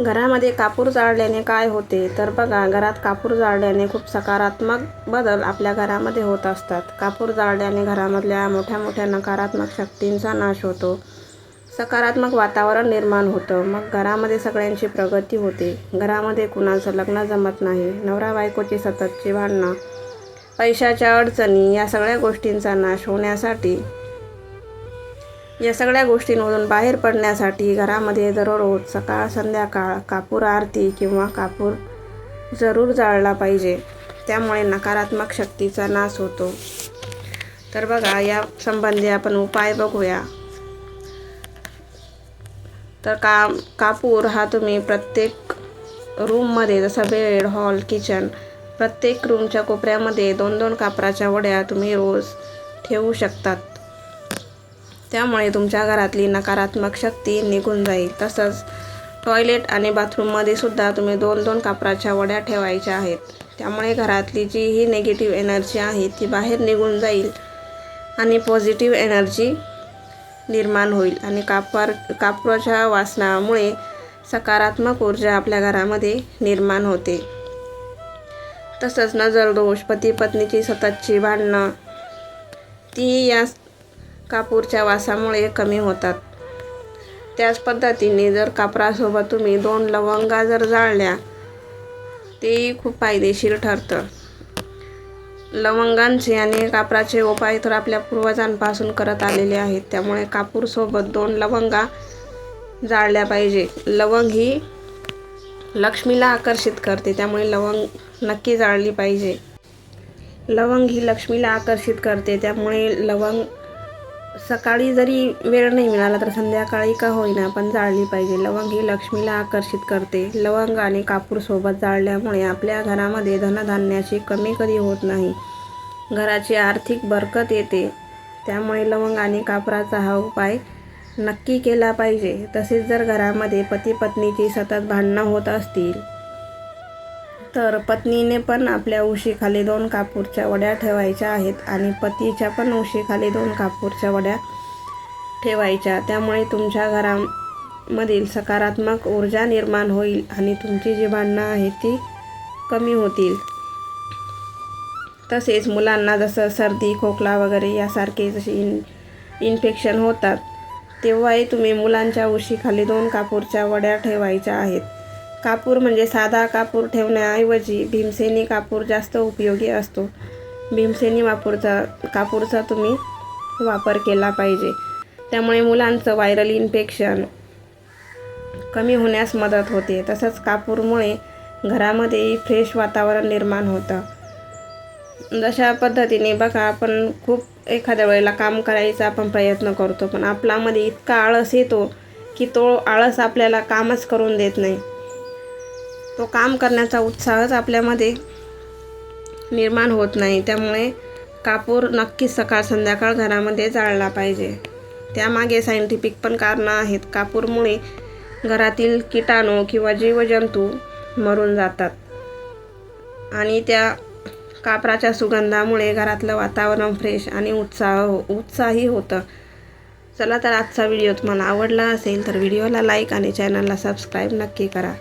घरामध्ये कापूर जाळल्याने काय होते? तर बघा घरात कापूर जाळल्याने खूप सकारात्मक बदल आपल्या घरामध्ये होत असतात. कापूर जाळल्याने घरामधल्या मोठ्या मोठ्या नकारात्मक शक्तींचा नाश होतो. सकारात्मक वातावरण निर्माण होतं. मग घरामध्ये सगळ्यांची प्रगती होते. घरामध्ये कुणाचं लग्न जमत नाही. नवरा बायकोची सततची भांडणं पैशाच्या अडचणी या सगळ्या गोष्टींचा नाश होण्यासाठी या सगळ्या गोष्टींमधून बाहेर पडण्यासाठी घरामध्ये दररोज सकाळ संध्याकाळ कापूर आरती किंवा कापूर जरूर जाळला पाहिजे. त्यामुळे नकारात्मक शक्तीचा नाश होतो. तर बघा या संबंधी आपण उपाय बघूया. तर का कापूर हा तुम्ही प्रत्येक रूममध्ये जसं बेड हॉल किचन प्रत्येक रूमच्या कोपऱ्यामध्ये दोन दोन कापराच्या वड्या तुम्ही रोज ठेवू शकतात. त्यामुळे तुमच्या घरातली नकारात्मक शक्ती निघून जाईल. तसंच टॉयलेट आणि बाथरूममध्ये सुद्धा तुम्ही दोन दोन कापराच्या वड्या ठेवायच्या आहेत. त्यामुळे घरातली जी ही निगेटिव्ह एनर्जी आहे ती बाहेर निघून जाईल आणि पॉझिटिव्ह एनर्जी निर्माण होईल. आणि कापर कापराच्या वासनामुळे सकारात्मक ऊर्जा आपल्या घरामध्ये निर्माण होते. तसंच नजर दोष पती पत्नीची सततची भांडणं ती या कापूरच्या वासामुळे कमी होतात. त्याच पद्धतीने जर कापरासोबत तुम्ही दोन लवंगा जर जाळल्या तेही खूप फायदेशीर ठरतं. लवंगांचे आणि कापराचे उपाय तर आपल्या पूर्वजांपासून करत आलेले आहेत. त्यामुळे कापूरसोबत दोन लवंगा जाळल्या पाहिजे. लवंग ही लक्ष्मीला आकर्षित करते त्यामुळे लवंग नक्की जाळली पाहिजे. लवंग ही लक्ष्मीला आकर्षित करते त्यामुळे लवंग सकाळी जरी वेळ नाही मिळाला तर संध्याकाळी का होईना पण जाळली पाहिजे. लवंग ही लक्ष्मीला आकर्षित करते. लवंग आणि कापूर सोबत जाळल्यामुळे आपल्या घरामध्ये धनधान्याची कमी कधी होत नाही. घराची आर्थिक बरकत येते. त्यामुळे लवंग आणि कापराचा हा उपाय नक्की केला पाहिजे. तसेच जर घरामध्ये पती पत्नीची सतत भांडणं होत असतील तर पत्नीने पण आपल्या उशीखाली दोन कापूरच्या वड्या ठेवायच्या आहेत आणि पतीच्या पण उशीखाली दोन कापूरच्या वड्या ठेवायच्या. त्यामुळे तुमच्या घरामधील सकारात्मक ऊर्जा निर्माण होईल आणि तुमची जी भांडणं आहेत ती कमी होतील. तसेच मुलांना जसं सर्दी खोकला वगैरे यासारखे जसे इन इन्फेक्शन होतात तेव्हाही तुम्ही मुलांच्या उशीखाली दोन कापूरच्या वड्या ठेवायच्या आहेत. कापूर म्हणजे साधा कापूर ठेवण्याऐवजी भीमसेनी कापूर जास्त उपयोगी असतो. भीमसेनी वापूरचा कापूरचा तुम्ही वापर केला पाहिजे. त्यामुळे मुलांचं व्हायरल इन्फेक्शन कमी होण्यास मदत होते. तसंच कापूरमुळे घरामध्येही फ्रेश वातावरण निर्माण होतं. जशा पद्धतीने बघा आपण खूप एखाद्या वेळेला काम करायचा आपण प्रयत्न करतो पण आपल्यामध्ये इतका आळस येतो की तो आळस आपल्याला कामच करून देत नाही. तो काम करण्याचा उत्साहच आपल्यामध्ये निर्माण होत नाही. त्यामुळे कापूर नक्कीच सकाळ संध्याकाळ घरामध्ये जाळला पाहिजे. त्यामागे सायंटिफिक पण कारणं आहेत. कापूरमुळे घरातील किटाणू किंवा जीवजंतू मरून जातात. आणि त्या कापराच्या सुगंधामुळे घरातलं वातावरण फ्रेश आणि उत्साह उत्साही होतं. चला तर आजचा व्हिडिओ तुम्हाला आवडला असेल तर व्हिडिओला लाईक आणि चॅनलला सबस्क्राईब नक्की करा.